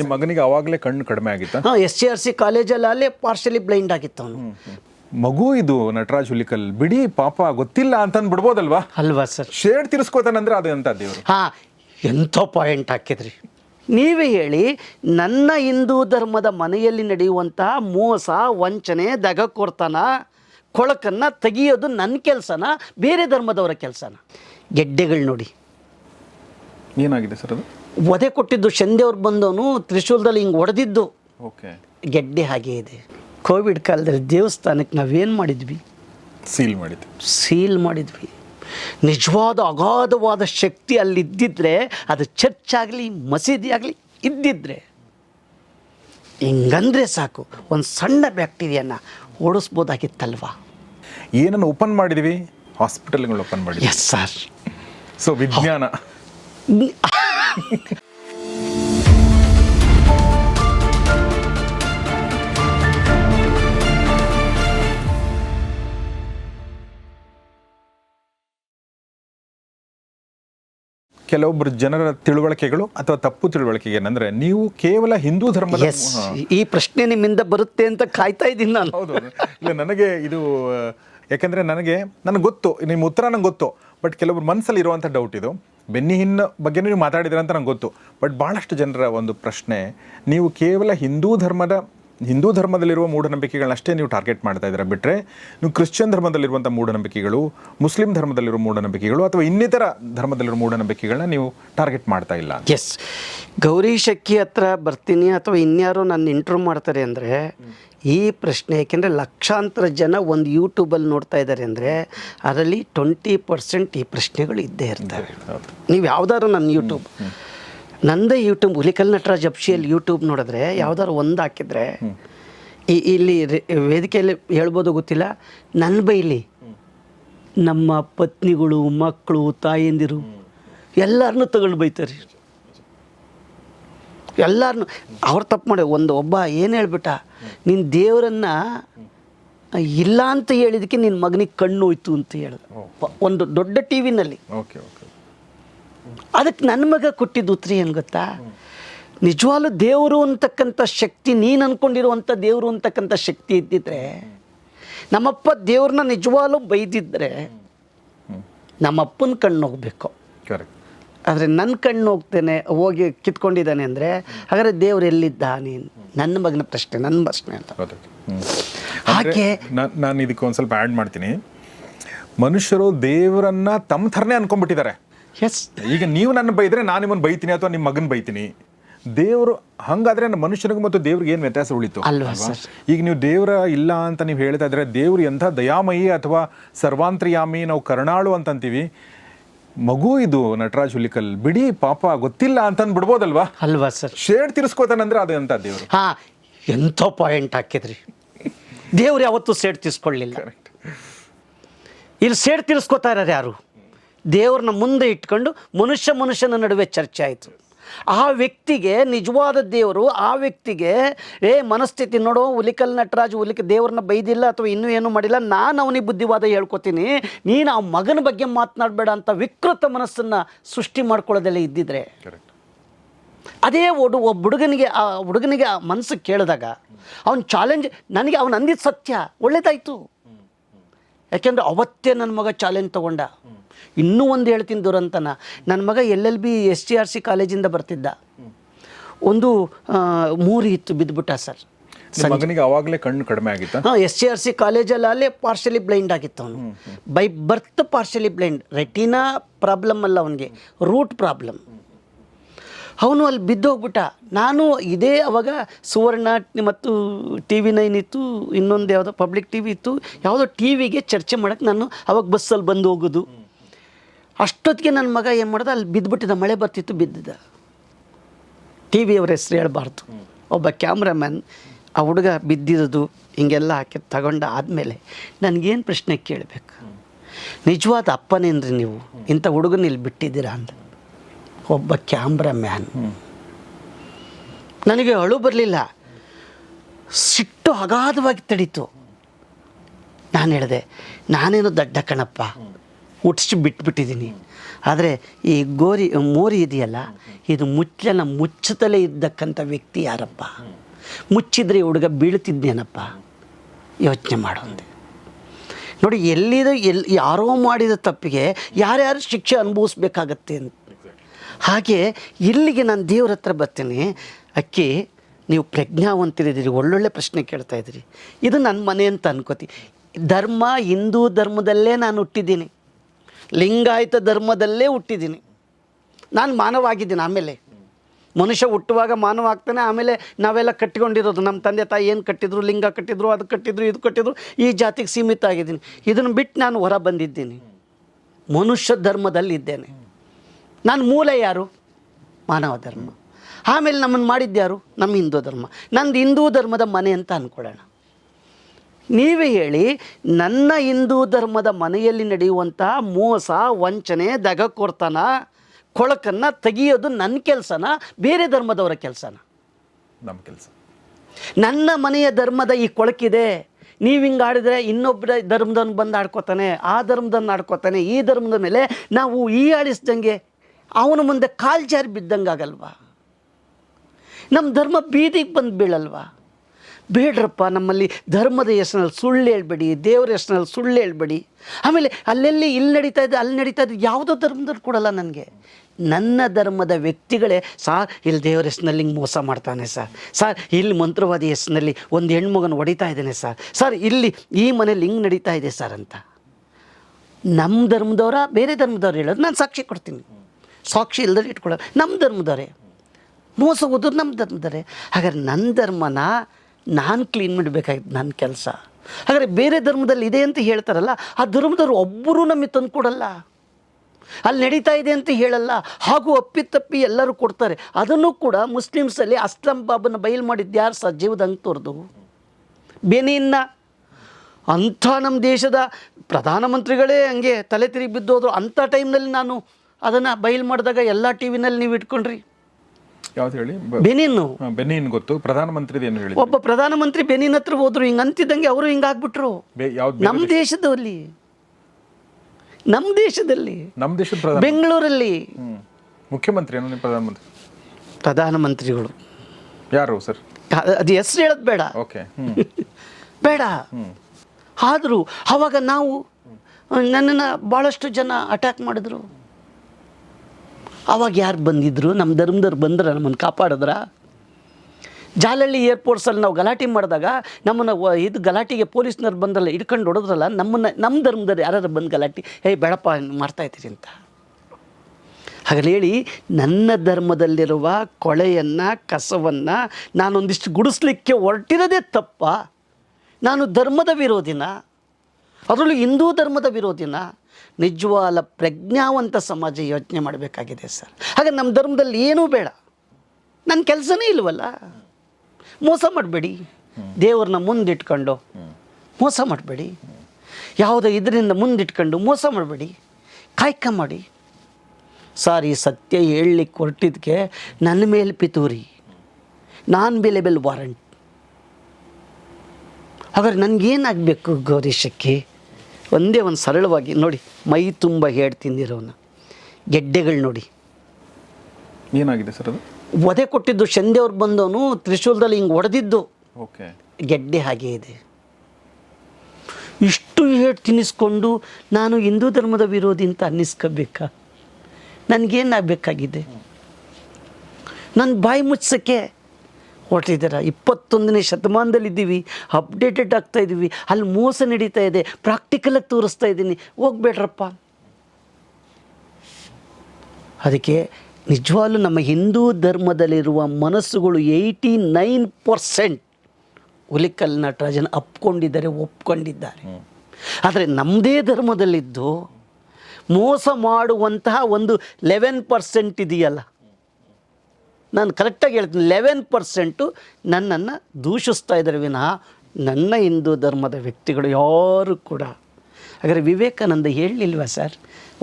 ನಿಮ್ಮ ಮಗನಿಗೆ ಅವಾಗಲೇ ಕಣ್ಣು ಕಡಿಮೆ ಆಗಿತ್ತು? ಹಾಂ ಎಸ್ ಸಿ ಆರ್ ಸಿ ಕಾಲೇಜಲ್ಲಿ ಅಲ್ಲೇ ಪಾರ್ಷಲಿ ಬ್ಲೈಂಡ್ ಆಗಿತ್ತು ಅವನು. ಮಗು ಇದು ನಟರಾಜ್ ಹುಲಿಕಲ್. ಬಿಡಿ ಪಾಪ ಗೊತ್ತಿಲ್ಲ ಅಂತಂದು ಬಿಡ್ಬೋದಲ್ವಾ ಅಲ್ವಾ ಸರ್ ಶೇರ್ ತಿರ್ಸ್ಕೋತಾನಂದ್ರೆ ಅದು ಎಂತ ದೇವರು? ಹಾಂ ಎಂಥ ಪಾಯಿಂಟ್ ಹಾಕಿದ್ರಿ? ನೀವೇ ಹೇಳಿ ನನ್ನ ಹಿಂದೂ ಧರ್ಮದ ಮನೆಯಲ್ಲಿ ನಡೆಯುವಂತಹ ಮೋಸ ವಂಚನೆ ದಗಕೊರ್ತನ ಕೊಳಕನ್ನು ತೆಗಿಯೋದು ನನ್ನ ಕೆಲಸನ ಬೇರೆ ಧರ್ಮದವರ ಕೆಲಸನ? ಗೆಡ್ಡೆಗಳು ನೋಡಿ. ಏನಾಗಿದೆ ಸರ್ ಅದು? ವಧೆ ಕೊಟ್ಟಿದ್ದು ಶಂದೆಯವ್ರು ಬಂದವನು ತ್ರಿಶೂಲದಲ್ಲಿ ಹಿಂಗೆ ಒಡೆದಿದ್ದು. ಓಕೆ ಗೆಡ್ಡೆ ಹಾಗೆ ಇದೆ. ಕೋವಿಡ್ ಕಾಲದಲ್ಲಿ ದೇವಸ್ಥಾನಕ್ಕೆ ನಾವೇನು ಮಾಡಿದ್ವಿ? ಸೀಲ್ ಮಾಡಿದ್ವಿ. ಸೀಲ್ ಮಾಡಿದ್ವಿ. ನಿಜವಾದ ಅಗಾಧವಾದ ಶಕ್ತಿ ಅಲ್ಲಿದ್ದಿದ್ರೆ ಅದು ಚರ್ಚ್ ಆಗಲಿ ಮಸೀದಿ ಆಗಲಿ ಇದ್ದಿದ್ರೆ ಹಿಂಗಂದ್ರೆ ಸಾಕು ಒಂದು ಸಣ್ಣ ಬ್ಯಾಕ್ಟೀರಿಯಾನ ಓಡಿಸ್ಬೋದಾಗಿತ್ತಲ್ವಾ? ಏನನ್ನು ಓಪನ್ ಮಾಡಿದ್ವಿ? ಹಾಸ್ಪಿಟಲ್ಗಳು ಓಪನ್ ಮಾಡಿದ್ವಿ. ಎಸ್ ಸರ್ ಸೊ ವಿಜ್ಞಾನ. ಕೆಲವೊಬ್ಬರು ಜನರ ತಿಳುವಳಿಕೆಗಳು ಅಥವಾ ತಪ್ಪು ತಿಳುವಳಿಕೆಗೆ ಏನಂದ್ರೆ ನೀವು ಕೇವಲ ಹಿಂದೂ ಧರ್ಮದ ಈ ಪ್ರಶ್ನೆ ನಿಮ್ಮಿಂದ ಬರುತ್ತೆ ಅಂತ ಕಾಯ್ತಾ ಇದ್ದೀನಿ ನಾನು. ಹೌದು ಇಲ್ಲ ನನಗೆ ಇದು ಯಾಕಂದ್ರೆ ನನಗೆ ನನಗೆ ಗೊತ್ತು ನಿಮ್ಮ ಉತ್ತರ ನಂಗೆ ಗೊತ್ತು ಬಟ್ ಕೆಲವ್ರ ಮನಸ್ಸಲ್ಲಿ ಇರುವಂಥ ಡೌಟ್ ಇದು. ಬೆನ್ನಿ ಹಿನ್ನ ಬಗ್ಗೆ ನೀವು ಮಾತಾಡಿದ್ರೆ ಅಂತ ನಂಗೆ ಗೊತ್ತು. ಬಟ್ ಭಾಳಷ್ಟು ಜನರ ಒಂದು ಪ್ರಶ್ನೆ, ನೀವು ಕೇವಲ ಹಿಂದೂ ಧರ್ಮದ ಹಿಂದೂ ಧರ್ಮದಲ್ಲಿರುವ ಮೂಢನಂಬಿಕೆಗಳನ್ನಷ್ಟೇ ನೀವು ಟಾರ್ಗೆಟ್ ಮಾಡ್ತಾ ಇದ್ದೀರಾ ಬಿಟ್ಟರೆ ನೀವು ಕ್ರಿಶ್ಚಿಯನ್ ಧರ್ಮದಲ್ಲಿರುವಂಥ ಮೂಢನಂಬಿಕೆಗಳು ಮುಸ್ಲಿಂ ಧರ್ಮದಲ್ಲಿರುವ ಮೂಢನಂಬಿಕೆಗಳು ಅಥವಾ ಇನ್ನಿತರ ಧರ್ಮದಲ್ಲಿರುವ ಮೂಢನಂಬಿಕೆಗಳನ್ನ ನೀವು ಟಾರ್ಗೆಟ್ ಮಾಡ್ತಾ ಇಲ್ಲ. ಎಸ್ ಗೌರಿ ಶಕ್ಕಿ ಹತ್ರ ಬರ್ತೀನಿ ಅಥವಾ ಇನ್ಯಾರೋ ನನ್ನ ಇಂಟ್ರೂ ಮಾಡ್ತಾರೆ ಅಂದರೆ ಈ ಪ್ರಶ್ನೆ ಏಕೆಂದರೆ ಲಕ್ಷಾಂತರ ಜನ ಒಂದು ಯೂಟ್ಯೂಬಲ್ಲಿ ನೋಡ್ತಾ ಇದ್ದಾರೆ ಅಂದರೆ ಅದರಲ್ಲಿ ಟ್ವೆಂಟಿ ಪರ್ಸೆಂಟ್ ಈ ಪ್ರಶ್ನೆಗಳು ಇದ್ದೇ ಇರ್ತವೆ. ನೀವು ಯಾವ್ದಾದ್ರು ನನ್ನ ಯೂಟ್ಯೂಬ್ ನಂದೇ ಯೂಟ್ಯೂಬ್ ಹುಲಿಕಲ್ ನಟರಾಜ್ ಅಪ್ಷಿಯಲ್ಲಿ ಯೂಟ್ಯೂಬ್ ನೋಡಿದ್ರೆ ಯಾವ್ದಾದ್ರು ಒಂದು ಹಾಕಿದ್ರೆ ಈ ಇಲ್ಲಿ ವೇದಿಕೆಯಲ್ಲಿ ಹೇಳ್ಬೋದು ಗೊತ್ತಿಲ್ಲ. ನನ್ನ ಬೈಲಿ ನಮ್ಮ ಪತ್ನಿಗಳು ಮಕ್ಕಳು ತಾಯಂದಿರು ಎಲ್ಲರನ್ನೂ ತಗೊಂಡು ಬೈತಾರೆ. ಎಲ್ಲರನ್ನು ಅವ್ರು ತಪ್ಪು ಮಾಡಿ ಒಂದು ಒಬ್ಬ ಏನು ಹೇಳ್ಬಿಟ್ಟ ನಿನ್ನ ದೇವರನ್ನ ಇಲ್ಲ ಅಂತ ಹೇಳಿದಕ್ಕೆ ನಿನ್ನ ಮಗನಿಗೆ ಕಣ್ಣು ಹೋಯ್ತು ಅಂತ ಹೇಳ್ದ ಒಂದು ದೊಡ್ಡ ಟಿ ವಿನಲ್ಲಿ ಅದಕ್ಕೆ ನನ್ನ ಮಗ ಕೊಟ್ಟಿದ್ದು ಉತ್ತರ ಏನು ಗೊತ್ತಾ? ನಿಜವಾಗ್ಲೂ ದೇವರು ಅಂತಕ್ಕಂಥ ಶಕ್ತಿ ನೀನು ಅಂದ್ಕೊಂಡಿರುವಂಥ ದೇವರು ಅಂತಕ್ಕಂಥ ಶಕ್ತಿ ಇದ್ದಿದ್ರೆ ನಮ್ಮಪ್ಪ ದೇವ್ರನ್ನ ನಿಜವಾಗ್ಲೂ ಬೈದಿದ್ರೆ ನಮ್ಮಪ್ಪನ ಕಣ್ಣು ಹೋಗ್ಬೇಕು. ಆದರೆ ನನ್ನ ಕಣ್ಣು ಹೋಗ್ತೇನೆ ಹೋಗಿ ಕಿತ್ಕೊಂಡಿದ್ದಾನೆ ಅಂದರೆ ಹಾಗಾದ್ರೆ ದೇವ್ರು ನೀನು? ನನ್ನ ಮಗನ ಪ್ರಶ್ನೆ ನನ್ನ ಪ್ರಶ್ನೆ ಅಂತ. ಹಾಗೆ ನಾನು ನಾನು ಇದಕ್ಕೆ ಒಂದು ಸ್ವಲ್ಪ ಆ್ಯಡ್ ಮಾಡ್ತೀನಿ. ಮನುಷ್ಯರು ದೇವರನ್ನ ತಮ್ಮ ಥರನೇ ಅನ್ಕೊಂಡ್ಬಿಟ್ಟಿದ್ದಾರೆ. ಎಸ್ ಈಗ ನೀವು ನನ್ನ ಬೈದ್ರೆ ನಾನು ನಿಮ್ಮನ್ನು ಬೈತೀನಿ ಅಥವಾ ನಿಮ್ಮ ಮಗನ ಬೈತೀನಿ. ದೇವರು ಹಂಗಾದ್ರೆ ನನ್ನ ಮನುಷ್ಯನಿಗೆ ಮತ್ತು ದೇವ್ರಿಗೆ ಏನು ವ್ಯತ್ಯಾಸ ಉಳಿತು? ಅಲ್ವಾ ಅಲ್ವಾ? ಸರ್? ಈಗ ನೀವು ದೇವರ ಇಲ್ಲ ಅಂತ ನೀವು ಹೇಳ್ತಾ ಇದ್ರೆ ದೇವ್ರು ಎಂಥ ದಯಾಮಯಿ ಅಥವಾ ಸರ್ವಾಂತರ್ಯಾಮಿ ನಾವು ಕರುಣಾಳು ಅಂತಂತೀವಿ. ಮಗು ಇದು ನಟರಾಜ್ ಹುಲಿಕಲ್. ಬಿಡಿ ಪಾಪ ಗೊತ್ತಿಲ್ಲ ಅಂತಂದು ಬಿಡ್ಬೋದಲ್ವಾ ಅಲ್ವಾ ಸರ್? ಶೇಡ್ ತಿರ್ಸ್ಕೋತಾನಂದ್ರೆ ಅದು ಎಂಥ ದೇವರು? ಹಾ ಎಂಥ ಪಾಯಿಂಟ್ ಹಾಕಿದ್ರಿ. ದೇವ್ರು ಯಾವತ್ತೂ ಸೇಡ್ ತಿರ್ಸ್ಕೊಳ್ಳಿಲ್ಲ. ಇಲ್ಲಿ ಸೇಡ್ ತಿರ್ಸ್ಕೋತಾ ಇರೋರು ಯಾರು? ದೇವ್ರನ್ನ ಮುಂದೆ ಇಟ್ಕೊಂಡು ಮನುಷ್ಯ ಮನುಷ್ಯನ ನಡುವೆ ಚರ್ಚೆ ಆಯಿತು. ಆ ವ್ಯಕ್ತಿಗೆ ನಿಜವಾದ ದೇವರು ಆ ವ್ಯಕ್ತಿಗೆ ಏ ಮನಸ್ಥಿತಿ ನೋಡು ಹುಲಿಕಲ್ ನಟರಾಜ್ ಹುಲಿಕ ದೇವ್ರನ್ನ ಬೈದಿಲ್ಲ ಅಥವಾ ಇನ್ನೂ ಏನೂ ಮಾಡಿಲ್ಲ ನಾನು ಅವನಿಗೆ ಬುದ್ಧಿವಾದ ಹೇಳ್ಕೊತೀನಿ. ನೀನು ಆ ಮಗನ ಬಗ್ಗೆ ಮಾತನಾಡಬೇಡ ಅಂತ ವಿಕೃತ ಮನಸ್ಸನ್ನು ಸೃಷ್ಟಿ ಮಾಡ್ಕೊಳ್ಳೋದೆಲ್ಲ ಇದ್ದಿದ್ರೆ. ಅದೇ ಒಡು ಒಬ್ಬ ಹುಡುಗನಿಗೆ ಆ ಹುಡುಗನಿಗೆ ಆ ಮನಸ್ಸು ಕೇಳಿದಾಗ ಅವನ ಚಾಲೆಂಜ್ ನನಗೆ ಅವನು ಅಂದಿದ್ದು ಸತ್ಯ ಒಳ್ಳೇದಾಯಿತು. ಯಾಕೆಂದ್ರೆ ಅವತ್ತೇ ನನ್ನ ಮಗ ಚಾಲೆಂಜ್ ತಗೊಂಡ. ಇನ್ನೂ ಒಂದು ಹೇಳ್ತೀನಿ ದುರಂತನ. ನನ್ನ ಮಗ L L B S T R C ಕಾಲೇಜಿಂದ ಬರ್ತಿದ್ದ. ಒಂದು ಮೂರು ಇತ್ತು ಬಿದ್ದುಬಿಟ್ಟ ಸರ್. ಮಗನಿಗೆ ಅವಾಗಲೇ ಕಣ್ಣು ಕಡಿಮೆ ಆಗಿತ್ತು? ಹಾಂ ಎಸ್ ಸಿ ಆರ್ ಸಿ ಕಾಲೇಜಲ್ಲಿ ಅಲ್ಲೇ ಪಾರ್ಷಲಿ ಬ್ಲೈಂಡ್ ಆಗಿತ್ತು ಅವನು. By birth partially blind retina problem ಅಲ್ಲ ಅವನಿಗೆ. ರೂಟ್ ಪ್ರಾಬ್ಲಮ್ ಅವನು ಅಲ್ಲಿ ಬಿದ್ದೋಗ್ಬಿಟ್ಟ ನಾನು ಇದೇ ಅವಾಗ ಸುವರ್ಣ ಮತ್ತು ಟಿ ವಿ ನೈನ್ ಇತ್ತು ಇನ್ನೊಂದು ಯಾವುದೋ ಪಬ್ಲಿಕ್ ಟಿ ವಿ ಇತ್ತು ಯಾವುದೋ ಟಿ ವಿಗೆ ಚರ್ಚೆ ಮಾಡೋಕ್ಕೆ ನಾನು ಅವಾಗ ಬಸ್ಸಲ್ಲಿ ಬಂದು ಹೋಗೋದು. ಅಷ್ಟೊತ್ತಿಗೆ ನನ್ನ ಮಗ ಏನು ಮಾಡ್ದೆ? ಅಲ್ಲಿ ಬಿದ್ದುಬಿಟ್ಟಿದ್ದ ಮಳೆ ಬರ್ತಿತ್ತು, ಬಿದ್ದಿದ್ದ. ಟಿ ವಿಯವ್ರ ಹೆಸ್ರು ಹೇಳಬಾರ್ದು. ಒಬ್ಬ ಕ್ಯಾಮ್ರಾಮ್ಯಾನ್ ಆ ಹುಡುಗ ಬಿದ್ದಿರೋದು ಹಿಂಗೆಲ್ಲ ಹಾಕಿ ತಗೊಂಡ ಆದಮೇಲೆ ನನಗೇನು ಪ್ರಶ್ನೆ ಕೇಳಬೇಕು? ನಿಜವಾದ ಅಪ್ಪನೇನ್ರಿ ನೀವು? ಇಂಥ ಹುಡುಗನ ಇಲ್ಲಿ ಬಿಟ್ಟಿದ್ದೀರಾ ಅಂತ. ಒಬ್ಬ ಕ್ಯಾಮ್ರಾಮ್ಯಾನ್ ನನಗೆ ಅಳು ಬರಲಿಲ್ಲ. ಸಿಟ್ಟು ಅಗಾಧವಾಗಿ ತಡೀತು. ನಾನು ಹೇಳಿದೆ, ನಾನೇನು ದಡ್ಡ ಕಣಪ್ಪ. ಹುಟ್ಟಿಸಿ ಬಿಟ್ಬಿಟ್ಟಿದ್ದೀನಿ. ಆದರೆ ಈ ಗೋರಿ, ಮೋರಿ ಇದೆಯಲ್ಲ, ಇದು ಮುಚ್ಚನ ಮುಚ್ಚುತ್ತಲೇ ಇದ್ದಕ್ಕಂಥ ವ್ಯಕ್ತಿ ಯಾರಪ್ಪ? ಮುಚ್ಚಿದ್ರೆ ಹುಡುಗ ಬೀಳ್ತಿದ್ದೇನಪ್ಪ ಯೋಚನೆ ಮಾಡೋದು ನೋಡಿ, ಎಲ್ಲಿದ ಎಲ್ಲಿ ಯಾರೋ ಮಾಡಿದ ತಪ್ಪಿಗೆ ಯಾರ್ಯಾರು ಶಿಕ್ಷೆ ಅನುಭವಿಸ್ಬೇಕಾಗತ್ತೆ ಅಂತ. ಹಾಗೆ ಇಲ್ಲಿಗೆ ನಾನು ದೇವ್ರ ಹತ್ರ ಬರ್ತೀನಿ. ಅಕ್ಕಿ, ನೀವು ಪ್ರಜ್ಞಾವಂತರಿದ್ದೀರಿ, ಒಳ್ಳೊಳ್ಳೆ ಪ್ರಶ್ನೆ ಕೇಳ್ತಾ ಇದ್ದೀರಿ. ಇದು ನನ್ನ ಮನೆ ಅಂತ ಅನ್ಕೋತಿ. ಧರ್ಮ ಹಿಂದೂ ಧರ್ಮದಲ್ಲೇ ನಾನು ಹುಟ್ಟಿದ್ದೀನಿ. ಲಿಂಗಾಯತ ಧರ್ಮದಲ್ಲೇ ಹುಟ್ಟಿದ್ದೀನಿ. ನಾನು ಮಾನವ ಆಗಿದ್ದೀನಿ ಆಮೇಲೆ. ಮನುಷ್ಯ ಹುಟ್ಟುವಾಗ ಮಾನವ ಆಗ್ತಾನೆ, ಆಮೇಲೆ ನಾವೆಲ್ಲ ಕಟ್ಟಿಕೊಂಡಿರೋದು. ನಮ್ಮ ತಂದೆ ತಾಯಿ ಏನು ಕಟ್ಟಿದ್ರು? ಲಿಂಗ ಕಟ್ಟಿದ್ರು, ಅದು ಕಟ್ಟಿದ್ರು, ಇದು ಕಟ್ಟಿದ್ರು, ಈ ಜಾತಿಗೆ ಸೀಮಿತ ಆಗಿದ್ದೀನಿ. ಇದನ್ನು ಬಿಟ್ಟು ನಾನು ಹೊರ ಬಂದಿದ್ದೀನಿ. ಮನುಷ್ಯ ಧರ್ಮದಲ್ಲಿದ್ದೇನೆ ನಾನು ಮೂಲ ಯಾರು? ಮಾನವ ಧರ್ಮ. ಆಮೇಲೆ ನಮ್ಮನ್ನು ಮಾಡಿದ್ದ್ಯಾರು ನಮ್ಮ ಹಿಂದೂ ಧರ್ಮ. ನಂದು ಹಿಂದೂ ಧರ್ಮದ ಮನೆ ಅಂತ ಅಂದ್ಕೊಳ್ಳೋಣ ನೀವೇ ಹೇಳಿ ನನ್ನ ಹಿಂದೂ ಧರ್ಮದ ಮನೆಯಲ್ಲಿ ನಡೆಯುವಂತಹ ಮೋಸ ವಂಚನೆ ದಗಕೊರ್ತನ ಕೊಳಕನ್ನು ತೆಗಿಯೋದು ನನ್ನ ಕೆಲಸನ ಬೇರೆ ಧರ್ಮದವರ ಕೆಲಸನ? ನಮ್ಮ ಕೆಲಸ. ನನ್ನ ಮನೆಯ ಧರ್ಮದ ಈ ಕೊಳಕಿದೆ ನೀವು ಹಿಂಗೆ ಆಡಿದರೆ ಇನ್ನೊಬ್ಬರ ಧರ್ಮದವ್ನು ಬಂದು ಆಡ್ಕೋತಾನೆ ಆ ಧರ್ಮದನ್ನು ಆಡ್ಕೋತಾನೆ ಈ ಧರ್ಮದ ಮೇಲೆ ನಾವು ಈ ಆಡಿಸ್ದಂಗೆ ಅವನ ಮುಂದೆ ಕಾಲು ಜಾರಿ ಬಿದ್ದಂಗೆ ಆಗಲ್ವಾ ನಮ್ಮ ಧರ್ಮ ಬೀದಿಗೆ ಬಂದು ಬೀಳಲ್ವಾ? ಬೇಡ್ರಪ್ಪ, ನಮ್ಮಲ್ಲಿ ಧರ್ಮದ ಹೆಸರಲ್ಲಿ ಸುಳ್ಳು ಹೇಳ್ಬೇಡಿ, ದೇವ್ರ ಹೆಸರಲ್ಲಿ ಸುಳ್ಳು ಹೇಳ್ಬೇಡಿ. ಆಮೇಲೆ ಅಲ್ಲೆಲ್ಲಿ ಇಲ್ಲಿ ನಡೀತಾ ಇದೆ ಅಲ್ಲಿ ನಡೀತಾ ಇದೆ ಯಾವುದೋ ಧರ್ಮದಲ್ಲಿ ಕೊಡಲ್ಲ ನನಗೆ. ನನ್ನ ಧರ್ಮದ ವ್ಯಕ್ತಿಗಳೇ ಸಾರ್ ಇಲ್ಲಿ ದೇವ್ರ ಹೆಸರಿನಲ್ಲಿ ಹಿಂಗೆ ಮೋಸ ಮಾಡ್ತಾನೆ ಸರ್ ಸರ್ ಇಲ್ಲಿ ಮಂತ್ರವಾದಿ ಹೆಸರಿನಲ್ಲಿ ಒಂದು ಹೆಣ್ಮಗನ ಹೊಡಿತಾ ಇದ್ದಾನೆ ಸರ್ ಸರ್, ಇಲ್ಲಿ ಈ ಮನೇಲಿ ಹಿಂಗೆ ನಡೀತಾ ಇದೆ ಸರ್ ಅಂತ. ನಮ್ಮ ಧರ್ಮದವರ, ಬೇರೆ ಧರ್ಮದವ್ರು ಹೇಳೋದು ನಾನು ಸಾಕ್ಷಿ ಕೊಡ್ತೀನಿ. ಸಾಕ್ಷಿ ಇಲ್ಲದ್ರೆ ಇಟ್ಕೊಳ್ಳೋ ನಮ್ಮ ಧರ್ಮದವರೇ. ಮೋಸ ಹೋದ್ರು ನಮ್ಮ ಧರ್ಮದವರೇ. ಹಾಗಾದ್ರೆ ನನ್ನ ಧರ್ಮನ ನಾನು ಕ್ಲೀನ್ ಮಾಡಬೇಕಾಗಿತ್ತು ನನ್ನ ಕೆಲಸ. ಹಾಗಾದರೆ ಬೇರೆ ಧರ್ಮದಲ್ಲಿ ಇದೆ ಅಂತ ಹೇಳ್ತಾರಲ್ಲ, ಆ ಧರ್ಮದವ್ರು ಒಬ್ಬರೂ ನಮಗೆ ತಂದು ಕೊಡಲ್ಲ. ಅಲ್ಲಿ ನಡೀತಾ ಇದೆ ಅಂತ ಹೇಳಲ್ಲ, ಹಾಗೂ ಅಪ್ಪಿತಪ್ಪಿ ಎಲ್ಲರೂ ಕೊಡ್ತಾರೆ. ಅದನ್ನು ಕೂಡ ಮುಸ್ಲಿಮ್ಸಲ್ಲಿ ಅಸ್ಲಂ ಬಾಬನ ಬಯಲು ಮಾಡಿದ್ದು ಯಾರು ಸಜೀವದಂಗೆ ತೋರ್ದು? ಬೇನೆಯನ್ನ. ಅಂಥ ನಮ್ಮ ದೇಶದ ಪ್ರಧಾನಮಂತ್ರಿಗಳೇ ಹಂಗೆ ತಲೆ ತಿರುಗಿ ಬಿದ್ದೋದ್ರು. ಅಂಥ ಟೈಮ್ನಲ್ಲಿ ನಾನು ಅದನ್ನು ಬಯಲು ಮಾಡಿದಾಗ ಎಲ್ಲ ಟಿ ವಿನಲ್ಲಿ ನೀವು ಇಟ್ಕೊಂಡ್ರಿ. ಯಾವ್ದು ಹೇಳಿ? ಬೆನಿನ್ ಬೆನಿನ್ ಗೊತ್ತು. ಪ್ರಧಾನಮಂತ್ರಿ ಏನು ಹೇಳಿ ಒಬ್ಬ ಪ್ರಧಾನಮಂತ್ರಿ ಬೆನಿನ್ ಹತ್ರ ಹೋದ್ರು ಹಿಂಗೆ ಅಂತಿದ್ದಂಗೆ ಅವರು ಹಿಂಗಾಗ್ಬಿಟ್ರು ಆಗ್ಬಿಟ್ರು. ನಮ್ಮ ದೇಶದಲ್ಲಿ. ನಮ್ಮ ದೇಶದಲ್ಲಿ. ನಮ್ಮ ದೇಶದ ಬೆಂಗಳೂರಲ್ಲಿ. ಮುಖ್ಯಮಂತ್ರಿ ಏನು ಪ್ರಧಾನಮಂತ್ರಿ? ಪ್ರಧಾನಮಂತ್ರಿಗಳು. ಯಾರು ಸರ್? ಅದು ಹೆಸರು ಹೇಳೋದು ಬೇಡ. ಓಕೆ ಬೇಡ. ಆದರೂ ಅವಾಗ ನಾವು ನನ್ನನ್ನು ಭಾಳಷ್ಟು ಜನ ಅಟ್ಯಾಕ್ ಮಾಡಿದ್ರು. ಆವಾಗ ಯಾರು ಬಂದಿದ್ರು? ನಮ್ಮ ಧರ್ಮದವ್ರು ಬಂದ್ರೆ ನಮ್ಮನ್ನು ಕಾಪಾಡಿದ್ರ? ಜಾಲಹಳ್ಳಿ ಏರ್ಪೋರ್ಟ್ಸಲ್ಲಿ ನಾವು ಗಲಾಟೆ ಮಾಡಿದಾಗ ನಮ್ಮನ್ನು ಇದು ಗಲಾಟೆಗೆ ಪೊಲೀಸ್ನವ್ರು ಬಂದ್ರಲ್ಲ, ಹಿಡ್ಕೊಂಡು ಹೊಡೆದ್ರಲ್ಲ, ನಮ್ಮನ್ನು ನಮ್ಮ ಧರ್ಮದವ್ರು ಯಾರು ಬಂದು ಗಲಾಟೆ, ಹೇ, ಬೇಡಪ್ಪ ಮಾಡ್ತಾ ಇದ್ದೀರಿ ಅಂತ. ಹಾಗಲ್ಲಿ ಹೇಳಿ, ನನ್ನ ಧರ್ಮದಲ್ಲಿರುವ ಕೊಳೆಯನ್ನು, ಕಸವನ್ನು ನಾನೊಂದಿಷ್ಟು ಗುಡಿಸ್ಲಿಕ್ಕೆ ಹೊರಟಿರೋದೇ ತಪ್ಪ. ನಾನು ಧರ್ಮದ ವಿರೋಧಿನ. ಅದರಲ್ಲೂ ಹಿಂದೂ ಧರ್ಮದ ವಿರೋಧಿನ. ನಿಜವಾದ ಪ್ರಜ್ಞಾವಂತ ಸಮಾಜ ಯೋಚನೆ ಮಾಡಬೇಕಾಗಿದೆ ಸರ್. ಹಾಗೆ ನಮ್ಮ ಧರ್ಮದಲ್ಲಿ ಏನೂ ಬೇಡ. ನನ್ನ ಕೆಲಸನೇ ಇಲ್ವಲ್ಲ. ಮೋಸ ಮಾಡಬೇಡಿ. ದೇವ್ರನ್ನ ಮುಂದಿಟ್ಕೊಂಡು ಮೋಸ ಮಾಡಬೇಡಿ. ಯಾವುದೋ ಇದರಿಂದ ಮುಂದಿಟ್ಕೊಂಡು ಮೋಸ ಮಾಡಬೇಡಿ. ಕಾಯ್ಕ ಮಾಡಿ. ಸರ್ ಈ ಸತ್ಯ ಹೇಳಲಿಕ್ಕೆ ಹೊರಟಿದ್ದಕ್ಕೆ ನನ್ನ ಮೇಲೆ ಪಿತೂರಿ. Non bailable warrant. ಹಾಗಾದ್ರೆ ನನಗೇನಾಗಬೇಕು ಗೌರೀಶಕ್ಕೆ? ಒಂದೇ ಒಂದು ಸರಳವಾಗಿ ನೋಡಿ ಮೈ ತುಂಬ ಹೇಡ್ ತಿಂದಿರೋನ ಗೆಡ್ಡೆಗಳು ನೋಡಿ. ಏನಾಗಿದೆ ಸರ್ ಅದು? ಒದೆ ಕೊಟ್ಟಿದ್ದು ಶಂದೆವ್ರು ಬಂದವನು ತ್ರಿಶೂಲದಲ್ಲಿ ಹಿಂಗೆ ಒಡೆದಿದ್ದು ಓಕೆ. ಗೆಡ್ಡೆ ಹಾಗೇ ಇದೆ. ಇಷ್ಟು ಹೇಳಿ ತಿನ್ನಿಸ್ಕೊಂಡು ನಾನು ಹಿಂದೂ ಧರ್ಮದ ವಿರೋಧಿ ಅಂತ ಅನ್ನಿಸ್ಕೋಬೇಕಾ? ನನಗೇನಾಗಬೇಕಾಗಿದೆ? ನನ್ನ ಬಾಯಿ ಮುಚ್ಚಕ್ಕೆ ಹೊರಟಿದ್ದೀರ. ಇಪ್ಪತ್ತೊಂದನೇ ಶತಮಾನದಲ್ಲಿದ್ದೀವಿ ಅಪ್ಡೇಟೆಡ್ ಆಗ್ತಾ ಇದ್ದೀವಿ ಅಲ್ಲಿ ಮೋಸ ನಡೀತಾ ಇದೆ ಪ್ರಾಕ್ಟಿಕಲಾಗಿ ತೋರಿಸ್ತಾ ಇದ್ದೀನಿ. ಹೋಗ್ಬೇಡ್ರಪ್ಪ. ಅದಕ್ಕೆ ನಿಜವಾಗ್ಲೂ ನಮ್ಮ ಹಿಂದೂ ಧರ್ಮದಲ್ಲಿರುವ ಮನಸ್ಸುಗಳು ಏಯ್ಟಿ ನೈನ್ ಪರ್ಸೆಂಟ್ ಹುಲಿಕಲ್ ನಟರಾಜನ ಅಪ್ಕೊಂಡಿದ್ದಾರೆ ಒಪ್ಕೊಂಡಿದ್ದಾರೆ. ಆದರೆ ನಮ್ಮದೇ ಧರ್ಮದಲ್ಲಿದ್ದು ಮೋಸ ಮಾಡುವಂತಹ ಒಂದು ಲೆವೆನ್ ಪರ್ಸೆಂಟ್ ಇದೆಯಲ್ಲ. ನಾನು ಕರೆಕ್ಟಾಗಿ ಹೇಳ್ತೀನಿ ಲೆವೆನ್ ಪರ್ಸೆಂಟು ನನ್ನನ್ನು ದೂಷಿಸ್ತಾ ಇದ್ದಾರೆ ವಿನಃ ನನ್ನ ಹಿಂದೂ ಧರ್ಮದ ವ್ಯಕ್ತಿಗಳು ಯಾರು ಕೂಡ. ಹಾಗಾದರೆ ವಿವೇಕಾನಂದ ಹೇಳಲಿಲ್ವಾ ಸರ್?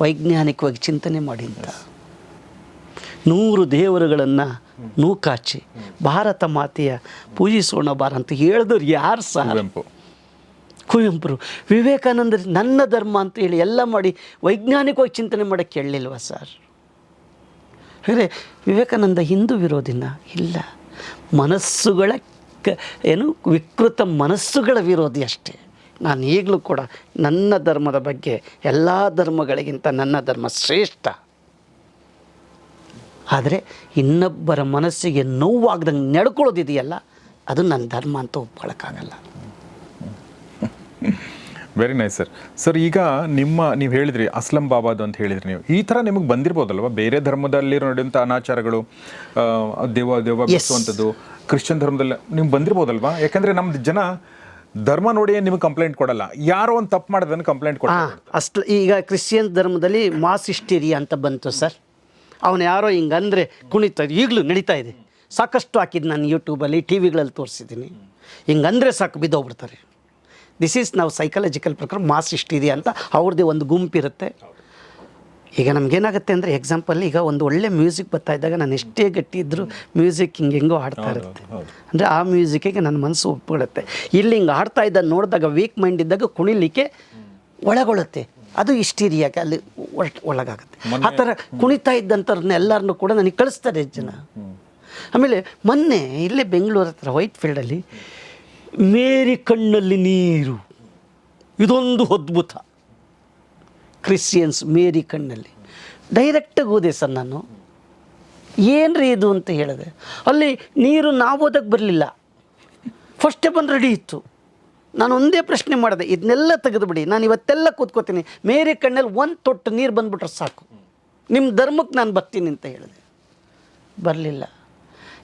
ವೈಜ್ಞಾನಿಕವಾಗಿ ಚಿಂತನೆ ಮಾಡಿ ಅಂತ ನೂರು ದೇವರುಗಳನ್ನು ನೂಕಾಚಿ ಭಾರತ ಮಾತೆಯ ಪೂಜಿಸೋಣ ಬಾರ ಅಂತ ಹೇಳಿದವ್ರು ಯಾರು ಸರ್? ಕುವೆಂಪುರು ಕುವೆಂಪರು ವಿವೇಕಾನಂದ ನನ್ನ ಧರ್ಮ ಅಂತ ಹೇಳಿ ಎಲ್ಲ ಮಾಡಿ ವೈಜ್ಞಾನಿಕವಾಗಿ ಚಿಂತನೆ ಮಾಡೋಕ್ಕೆ ಹೇಳಲಿಲ್ವ ಸರ್? ಹಾಗಾದರೆ ವಿವೇಕಾನಂದ ಹಿಂದೂ ವಿರೋಧಿನ ಇಲ್ಲ. ಮನಸ್ಸುಗಳ ಕ, ಏನು ವಿಕೃತ ಮನಸ್ಸುಗಳ ವಿರೋಧಿ ಅಷ್ಟೇ. ನಾನು ಈಗಲೂ ಕೂಡ ನನ್ನ ಧರ್ಮದ ಬಗ್ಗೆ ಎಲ್ಲ ಧರ್ಮಗಳಿಗಿಂತ ನನ್ನ ಧರ್ಮ ಶ್ರೇಷ್ಠ. ಆದರೆ ಇನ್ನೊಬ್ಬರ ಮನಸ್ಸಿಗೆ ನೋವಾಗ್ದಂಗೆ ನಡ್ಕೊಳ್ಳೋದಿದೆಯಲ್ಲ ಅದು ನನ್ನ ಧರ್ಮ ಅಂತ ಒಪ್ಕೊಳ್ಳೋಕ್ಕಾಗಲ್ಲ ವೆರಿ ನೈಸ್ ಸರ್ ಸರ್ ಈಗ ನಿಮ್ಮ ನೀವು ಹೇಳಿದ್ರಿ ಅಸ್ಲಂ ಬಾಬಾದು ಅಂತ ಹೇಳಿದ್ರಿ ನೀವು. ಈ ಥರ ನಿಮಗೆ ಬಂದಿರ್ಬೋದಲ್ವ? ಬೇರೆ ಧರ್ಮದಲ್ಲಿ ನಡೆಯುವಂಥ ಅನಾಚಾರಗಳು ದೇವ ದೇವ ಬಿಡಿಸುವಂಥದ್ದು ಕ್ರಿಶ್ಚಿಯನ್ ಧರ್ಮದಲ್ಲಿ ನೀವು ಬಂದಿರ್ಬೋದಲ್ವಾ? ಯಾಕಂದ್ರೆ ನಮ್ದು ಜನ ಧರ್ಮ ನೋಡಿ ನಿಮಗೆ ಕಂಪ್ಲೇಂಟ್ ಕೊಡಲ್ಲ. ಯಾರೋ ಒಂದು ತಪ್ಪು ಮಾಡೋದನ್ನು ಕಂಪ್ಲೇಂಟ್ ಕೊಡ ಅಷ್ಟು ಈಗ ಕ್ರಿಶ್ಚಿಯನ್ ಧರ್ಮದಲ್ಲಿ ಮಾಸ್ ಹಿಸ್ಟೀರಿಯಾ ಅಂತ ಬಂತು ಸರ್ ಅವನು ಯಾರೋ ಹಿಂಗಂದರೆ ಕುಣಿತ ಇದೆ ಈಗಲೂ ನಡೀತಾ ಇದೆ. ಸಾಕಷ್ಟು ಹಾಕಿದ್ದು ನಾನು ಯೂಟ್ಯೂಬಲ್ಲಿ ಟಿ ವಿಗಳಲ್ಲಿ ತೋರಿಸಿದ್ದೀನಿ ಹಿಂಗಂದರೆ ಸಾಕು ಬಿದ್ದೋಗ್ಬಿಡ್ತಾರೆ. ದಿಸ್ ಈಸ್ ನಾವು ಸೈಕಾಲಜಿಕಲ್ ಪ್ರಕಾರ ಮಾಸ್ ಇಷ್ಟಿದೆಯಾ ಅಂತ ಅವ್ರದ್ದೇ ಒಂದು ಗುಂಪಿರುತ್ತೆ ಈಗ ನಮಗೇನಾಗುತ್ತೆ ಅಂದರೆ ಎಕ್ಸಾಂಪಲ್ ಈಗ ಒಂದು ಒಳ್ಳೆ ಮ್ಯೂಸಿಕ್ ಬರ್ತಾ ಇದ್ದಾಗ ನಾನು ಎಷ್ಟೇ ಗಟ್ಟಿ ಇದ್ದರೂ ಮ್ಯೂಸಿಕ್ ಹಿಂಗೆ ಹೆಂಗೋ ಹಾಡ್ತಾ ಇರುತ್ತೆ. ಅಂದರೆ ಆ ಮ್ಯೂಸಿಕ್ಕಿಗೆ ನನ್ನ ಮನಸ್ಸು ಒಪ್ಪಿಕೊಳ್ಳುತ್ತೆ ಇಲ್ಲಿ ಹಿಂಗೆ ಹಾಡ್ತಾ ಇದ್ದ ನೋಡಿದಾಗ ವೀಕ್ ಮೈಂಡ್ ಇದ್ದಾಗ ಕುಣಿಲಿಕ್ಕೆ ಒಳಗೊಳ್ಳುತ್ತೆ. ಅದು ಇಷ್ಟೀರಿಯಾಗೆ ಅಲ್ಲಿ ಒಳ- ಒಳಗಾಗುತ್ತೆ. ಆ ಥರ ಕುಣಿತಾ ಇದ್ದಂಥವ್ರನ್ನ ಎಲ್ಲರನ್ನೂ ಕೂಡ ನನಗೆ ಕಳಿಸ್ತಾರೆ ಜನ. ಆಮೇಲೆ ಮೊನ್ನೆ ಇಲ್ಲೇ ಬೆಂಗಳೂರು ಹತ್ರ ವೈಟ್ ಫೀಲ್ಡಲ್ಲಿ ಮೇರಿ ಕಣ್ಣಲ್ಲಿ ನೀರು. ಇದೊಂದು ಅದ್ಭುತ. ಕ್ರಿಶ್ಚಿಯನ್ಸ್ ಮೇರಿ ಕಣ್ಣಲ್ಲಿ. ಡೈರೆಕ್ಟಾಗಿ ಓದೆ ಸರ್ ನಾನು. ಏನ್ರಿ ಇದು ಅಂತ ಹೇಳಿದೆ. ಅಲ್ಲಿ ನೀರು ನಾವು ಓದಕ್ಕೆ ಬರಲಿಲ್ಲ. ಫಸ್ಟೇ ಬಂದು ರೆಡಿ ಇತ್ತು. ನಾನು ಒಂದೇ ಪ್ರಶ್ನೆ ಮಾಡಿದೆ. ಇದನ್ನೆಲ್ಲ ತೆಗೆದುಬಿಡಿ. ನಾನು ಇವತ್ತೆಲ್ಲ ಕೂತ್ಕೋತೀನಿ. ಮೇರಿ ಕಣ್ಣಲ್ಲಿ ಒಂದು ತೊಟ್ಟು ನೀರು ಬಂದುಬಿಟ್ರೆ ಸಾಕು. ನಿಮ್ಮ ಧರ್ಮಕ್ಕೆ ನಾನು ಬರ್ತೀನಿ ಅಂತ ಹೇಳಿದೆ. ಬರಲಿಲ್ಲ.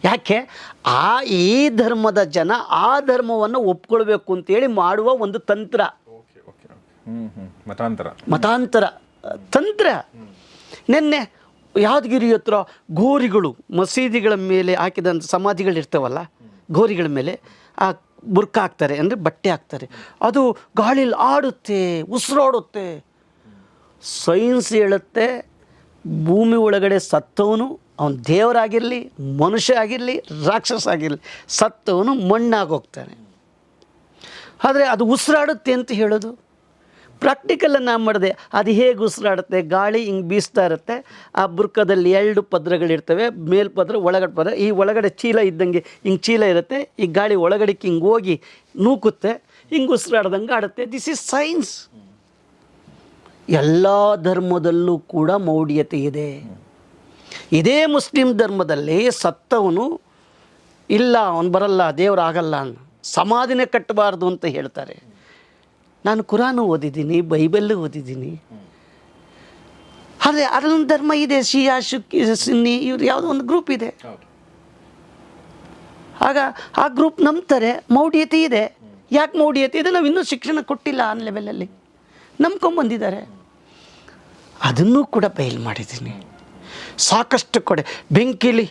ಯಾಕೆ? ಆ ಈ ಧರ್ಮದ ಜನ ಆ ಧರ್ಮವನ್ನು ಒಪ್ಕೊಳ್ಬೇಕು ಅಂತೇಳಿ ಮಾಡುವ ಒಂದು ತಂತ್ರ. ಮತಾಂತರ. ಮತಾಂತರ. ತಂತ್ರ. ನಿನ್ನೆ ಯಾದಗಿರಿ ಹತ್ರ ಗೋರಿಗಳು ಮಸೀದಿಗಳ ಮೇಲೆ ಹಾಕಿದಂಥ ಸಮಾಧಿಗಳಿರ್ತಾವಲ್ಲ ಗೋರಿಗಳ ಮೇಲೆ ಆ ಬುರ್ಕ ಹಾಕ್ತಾರೆ ಅಂದರೆ ಬಟ್ಟೆ ಹಾಕ್ತಾರೆ. ಅದು ಗಾಳಿಲಿ ಆಡುತ್ತೆ ಉಸಿರಾಡುತ್ತೆ. ಸೈನ್ಸ್ ಹೇಳುತ್ತೆ ಭೂಮಿ ಒಳಗಡೆ ಸತ್ತವನು ಅವನು ದೇವರಾಗಿರಲಿ, ಮನುಷ್ಯ ಆಗಿರಲಿ, ರಾಕ್ಷಸ ಆಗಿರಲಿ, ಸತ್ತವನು ಮಣ್ಣಾಗೋಗ್ತಾನೆ ಆದರೆ ಅದು ಉಸಿರಾಡುತ್ತೆ ಅಂತ ಹೇಳೋದು. ಪ್ರಾಕ್ಟಿಕಲ್ ನಾನು ಮಾಡಿದೆ, ಅದು ಹೇಗೆ ಉಸಿರಾಡುತ್ತೆ? ಗಾಳಿ ಹಿಂಗೆ ಬೀಸ್ತಾ ಇರುತ್ತೆ, ಆ ಬುರ್ಕದಲ್ಲಿ ಎರಡು ಪದ್ರಗಳಿರ್ತವೆ, ಮೇಲ್ಪದ್ರ ಒಳಗಡೆ ಪದ್ರ. ಈ ಒಳಗಡೆ ಚೀಲ ಇದ್ದಂಗೆ ಹಿಂಗೆ ಚೀಲ ಇರುತ್ತೆ, ಈ ಗಾಳಿ ಒಳಗಡೆಗೆ ಹಿಂಗೆ ಹೋಗಿ ನೂಕುತ್ತೆ, ಹಿಂಗೆ ಉಸಿರಾಡ್ದಂಗೆ ಆಡುತ್ತೆ. ದಿಸ್ ಇಸ್ ಸೈನ್ಸ್ ಎಲ್ಲ ಧರ್ಮದಲ್ಲೂ ಕೂಡ ಮೌಢ್ಯತೆ ಇದೆ. ಇದೇ ಮುಸ್ಲಿಂ ಧರ್ಮದಲ್ಲಿ ಸತ್ತವನು ಇಲ್ಲ ಅವನು ಬರಲ್ಲ ದೇವರಾಗಲ್ಲ ಅನ್ನ ಸಮಾಧಿನೇ ಕಟ್ಟಬಾರ್ದು ಅಂತ ಹೇಳ್ತಾರೆ. ನಾನು ಕುರಾನು ಓದಿದ್ದೀನಿ ಬೈಬಲ್ಲು ಓದಿದ್ದೀನಿ. ಆದರೆ ಅದೊಂದು ಧರ್ಮ ಇದೆ ಶಿಯಾ ಶುಕ್ ಸಿನ್ನಿ ಇವ್ರು ಯಾವುದೋ ಒಂದು ಗ್ರೂಪ್ ಇದೆ. ಆಗ ಆ ಗ್ರೂಪ್ ನಂಬ್ತಾರೆ ಮೌಢ್ಯತೆ ಇದೆ. ಯಾಕೆ ಮೌಢ್ಯತೆ ಇದೆ? ನಾವು ಇನ್ನೂ ಶಿಕ್ಷಣ ಕೊಟ್ಟಿಲ್ಲ ಆನ್ ಲೆವೆಲಲ್ಲಿ ನಂಬ್ಕೊಂಬಂದಿದ್ದಾರೆ ಅದನ್ನು ಕೂಡ ಬಯಲು ಮಾಡಿದ್ದೀನಿ. ಸಾಕಷ್ಟು ಕೊಡೆ ಬೆಂಕಿಲಿ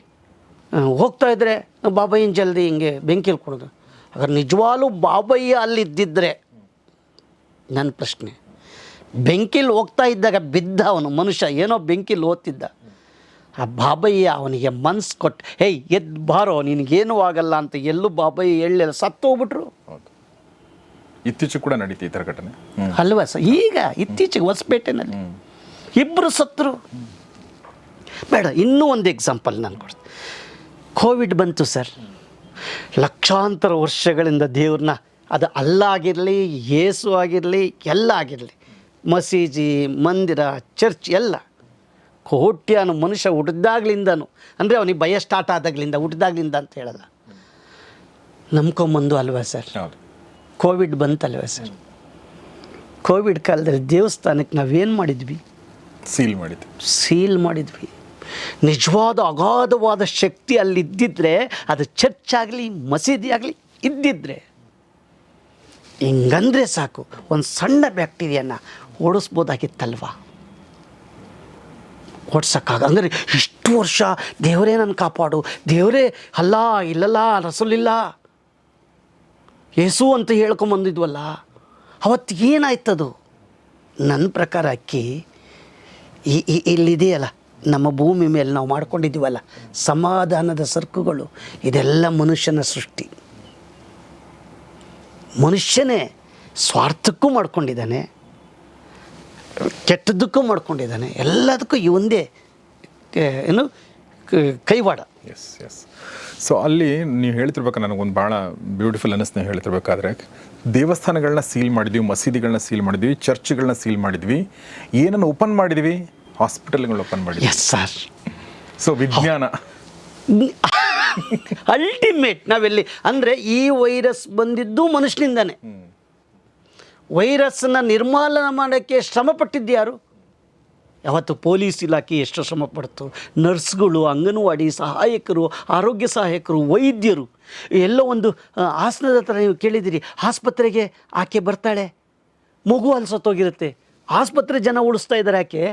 ಹೋಗ್ತಾ ಇದ್ದರೆ ಬಾಬಯ್ಯನ ಜಲ್ದಿ ಹಿಂಗೆ ಬೆಂಕಿಲಿ ಕೊಡೋದು? ಹಾಗಾದ್ರೆ ನಿಜವಾಗ್ಲೂ ಬಾಬಯ್ಯ ಅಲ್ಲಿದ್ದಿದ್ರೆ ನನ್ನ ಪ್ರಶ್ನೆ. ಬೆಂಕಿಲಿ ಹೋಗ್ತಾ ಇದ್ದಾಗ ಬಿದ್ದ ಅವನು ಮನುಷ್ಯ ಏನೋ ಬೆಂಕಿಲಿ ಓದ್ತಿದ್ದ. ಆ ಬಾಬಯ್ಯ ಅವನಿಗೆ ಮನ್ಸು ಕೊಟ್ಟು ಹೇಯ್ ಎದ್ದು ಬಾರೋ ನಿನಗೇನು ಆಗಲ್ಲ ಅಂತ ಎಲ್ಲೂ ಬಾಬಯ್ಯ ಹೇಳಲಿಲ್ಲ ಸತ್ತು ಹೋಗ್ಬಿಟ್ರು. ಇತ್ತೀಚೆಗೆ ಕೂಡ ನಡೀತಿ ಈ ಥರ ಘಟನೆ. ಅಲ್ವಾ ಸರ್? ಈಗ ಇತ್ತೀಚೆಗೆ ಹೊಸಪೇಟೆನಲ್ಲಿ ಇಬ್ಬರು ಸತ್ರು. ಬೇಡ ಇನ್ನೂ ಒಂದು ಎಕ್ಸಾಂಪಲ್ ನಾನು ಕೊಡ್ತೀನಿ. ಕೋವಿಡ್ ಬಂತು ಸರ್ ಲಕ್ಷಾಂತರ ವರ್ಷಗಳಿಂದ ದೇವ್ರನ್ನ ಅದು ಅಲ್ಲ ಆಗಿರಲಿ ಯೇಸು ಆಗಿರಲಿ ಎಲ್ಲ ಆಗಿರಲಿ. ಮಸೀಜಿ ಮಂದಿರ ಚರ್ಚ್ ಎಲ್ಲ. ಕೋಟ್ಯಾನು ಮನುಷ್ಯ ಹುಟ್ಟಿದಾಗ್ಲಿಂದನು ಅಂದರೆ ಅವನಿಗೆ ಭಯ ಸ್ಟಾರ್ಟ್ ಆದಾಗ್ಲಿಂದ ಹುಟ್ಟಿದಾಗ್ಲಿಂದ ಅಂತ ಹೇಳಲ್ಲ. ನಂಬ್ಕೊಂಬಂದು ಅಲ್ವಾ ಸರ್ ಕೋವಿಡ್ ಬಂತಲ್ವ ಸರ್ ಕೋವಿಡ್ ಕಾಲದಲ್ಲಿ ದೇವಸ್ಥಾನಕ್ಕೆ ನಾವೇನು ಮಾಡಿದ್ವಿ? ಸೀಲ್ ಮಾಡಿದ್ವಿ. ಸೀಲ್ ಮಾಡಿದ್ವಿ. ನಿಜವಾದ ಅಗಾಧವಾದ ಶಕ್ತಿ ಅಲ್ಲಿದ್ದಿದ್ರೆ ಅದು ಚರ್ಚ್ ಆಗಲಿ, ಮಸೀದಿ ಆಗಲಿ ಇದ್ದಿದ್ರೆ, ಹೆಂಗಂದ್ರೆ ಸಾಕು, ಒಂದು ಸಣ್ಣ ಬ್ಯಾಕ್ಟೀರಿಯಾನ ಓಡಿಸ್ಬೋದಾಗಿತ್ತಲ್ವ? ಓಡ್ಸೋಕ್ಕಾಗ ಅಂದರೆ ಇಷ್ಟು ವರ್ಷ ದೇವರೇ ನನ್ನ ಕಾಪಾಡು, ದೇವರೇ, ಅಲ್ಲ, ಇಲ್ಲಲ್ಲ ರಸಲಿಲ್ಲ ಯೇಸು ಅಂತ ಹೇಳ್ಕೊಂಬಂದಿದ್ವಲ್ಲ ಅವತ್ತು ಏನಾಯ್ತದು ನನ್ನ ಪ್ರಕಾರ ಅಕ್ಕಿ ಇಲ್ಲಿದೆಯಲ್ಲ ನಮ್ಮ ಭೂಮಿ ಮೇಲೆ ನಾವು ಮಾಡ್ಕೊಂಡಿದ್ದೀವಲ್ಲ, ಸಮಾಧಾನದ ಸರಕುಗಳು, ಇದೆಲ್ಲ ಮನುಷ್ಯನ ಸೃಷ್ಟಿ. ಮನುಷ್ಯನೇ ಸ್ವಾರ್ಥಕ್ಕೂ ಮಾಡ್ಕೊಂಡಿದ್ದಾನೆ, ಕೆಟ್ಟದ್ದಕ್ಕೂ ಮಾಡ್ಕೊಂಡಿದ್ದಾನೆ, ಎಲ್ಲದಕ್ಕೂ ಈ ಒಂದೇ ಏನು ಕೈವಾಡ. ಎಸ್ ಎಸ್ ಸೊ ಅಲ್ಲಿ ನೀವು ಹೇಳ್ತಿರ್ಬೇಕು ನನಗೊಂದು ಭಾಳ ಬ್ಯೂಟಿಫುಲ್ ಅನ್ನಿಸ್ ನೀವು ಹೇಳ್ತಿರ್ಬೇಕಾದ್ರೆ, ದೇವಸ್ಥಾನಗಳನ್ನ ಸೀಲ್ ಮಾಡಿದ್ವಿ, ಮಸೀದಿಗಳನ್ನ ಸೀಲ್ ಮಾಡಿದ್ವಿ, ಚರ್ಚ್ಗಳನ್ನ ಸೀಲ್ ಮಾಡಿದ್ವಿ, ಏನನ್ನು ಓಪನ್ ಮಾಡಿದ್ವಿ ಹಾಸ್ಪಿಟಲ್ಗಳನ್ನ ಓಪನ್ ಮಾಡಿ ಎಸ್ ಸರ್ ಸೊ ವಿಜ್ಞಾನ. ಅಲ್ಟಿಮೇಟ್ ನಾವೆಲ್ಲಿ ಅಂದರೆ ಈ ವೈರಸ್ ಬಂದಿದ್ದು ಮನುಷ್ಯನಿಂದಾನೆ. ವೈರಸ್ನ ನಿರ್ಮೂಲನ ಮಾಡೋಕ್ಕೆ ಶ್ರಮ ಪಟ್ಟಿದ್ದು ಯಾರು? ಯಾವತ್ತು ಪೊಲೀಸ್ ಇಲಾಖೆ ಎಷ್ಟು ಶ್ರಮ ಪಡ್ತು. ನರ್ಸ್ಗಳು ಅಂಗನವಾಡಿ ಸಹಾಯಕರು ಆರೋಗ್ಯ ಸಹಾಯಕರು ವೈದ್ಯರು ಎಲ್ಲೋ ಒಂದು ಆಸನದ ಹತ್ರ ನೀವು ಕೇಳಿದಿರಿ ಆಸ್ಪತ್ರೆಗೆ ಆಕೆ ಬರ್ತಾಳೆ. ಮಗು ಅಲ್ಲಿ ಸತ್ತೋಗಿರುತ್ತೆ ಆಸ್ಪತ್ರೆ ಜನ ಉಳಿಸ್ತಾ ಇದ್ದಾರೆ ಯಾಕೆ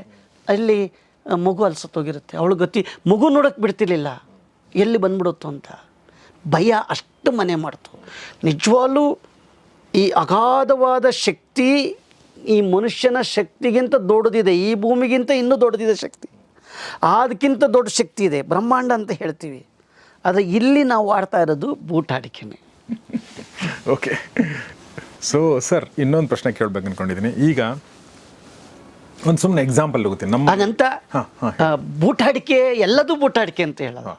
ಅಲ್ಲಿ ಮಗು ಅಲ್ಸತ್ತೋಗಿರುತ್ತೆ ಅವಳು ಗತಿ, ಮಗು ನೋಡೋಕ್ಕೆ ಬಿಡ್ತಿರ್ಲಿಲ್ಲ. ಎಲ್ಲಿ ಬಂದ್ಬಿಡುತ್ತೋ ಅಂತ. ಭಯ ಅಷ್ಟು ಮನೆ ಮಾಡ್ತು. ನಿಜವಾಗ್ಲೂ ಈ ಅಗಾಧವಾದ ಶಕ್ತಿ, ಈ ಮನುಷ್ಯನ ಶಕ್ತಿಗಿಂತ ದೊಡ್ಡದಿದೆ. ಈ ಭೂಮಿಗಿಂತ ಇನ್ನೂ ದೊಡ್ಡದಿದೆ ಶಕ್ತಿ. ಅದಕ್ಕಿಂತ ದೊಡ್ಡ ಶಕ್ತಿ ಇದೆ. ಬ್ರಹ್ಮಾಂಡ ಅಂತ ಹೇಳ್ತೀವಿ. ಆದರೆ ಇಲ್ಲಿ ನಾವು ಆಡ್ತಾ ಇರೋದು ಬೂಟಾಡಿಕೆನೆ ಓಕೆ ಸೊ ಸರ್ ಇನ್ನೊಂದು ಪ್ರಶ್ನೆ ಕೇಳ್ಬೇಕು ಅನ್ಕೊಂಡಿದ್ದೀನಿ ಈಗ ಒಂದು ಸುಮ್ಮನೆ ಎಕ್ಸಾಂಪಲ್ ಹೋಗ್ತೀನಿ ನಮ್ಮ ಹಾಗಂತ ಬೂಟಾಡಿಕೆ ಎಲ್ಲದೂ ಬೂಟಾಡಿಕೆ ಅಂತ ಹೇಳೋದು.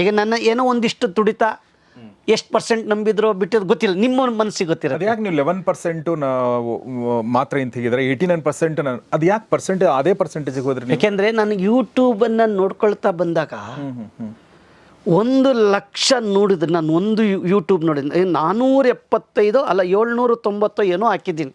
ಈಗ ನನ್ನ ಏನೋ ಒಂದಿಷ್ಟು ತುಡಿತ ಎಷ್ಟು ಪರ್ಸೆಂಟ್ ನಂಬಿದ್ರು ಬಿಟ್ಟಿದ್ರು ಗೊತ್ತಿಲ್ಲ ನಿಮ್ಮ ಮನಸ್ಸಿಗೆ ಗೊತ್ತಿರೋ ಅದು ಯಾಕೆ ನೀವು ಲೆವೆನ್ ಪರ್ಸೆಂಟು ನಾವು ಮಾತ್ರ ಅಂತ ತೆಗಿದ್ರೆ ಏಯ್ಟಿ ನೈನ್ ಪರ್ಸೆಂಟ್ ಅದು ಯಾಕೆ ಪರ್ಸೆಂಟ್ ಅದೇ ಪರ್ಸೆಂಟೇಜಿಗೆ ಹೋದ್ರೆ ಯಾಕೆಂದರೆ ನಾನು ಯೂಟ್ಯೂಬನ್ನು ನೋಡ್ಕೊಳ್ತಾ ಬಂದಾಗ ಒಂದು ಲಕ್ಷ ನೋಡಿದ್ರೆ ನಾನು ಒಂದು ಯೂಟ್ಯೂಬ್ ನೋಡಿದ್ರೆ ನಾನ್ನೂರ ಎಪ್ಪತ್ತೈದು ಅಲ್ಲ ಏಳ್ನೂರ ತೊಂಬತ್ತೋ ಏನೋ ಹಾಕಿದ್ದೀನಿ.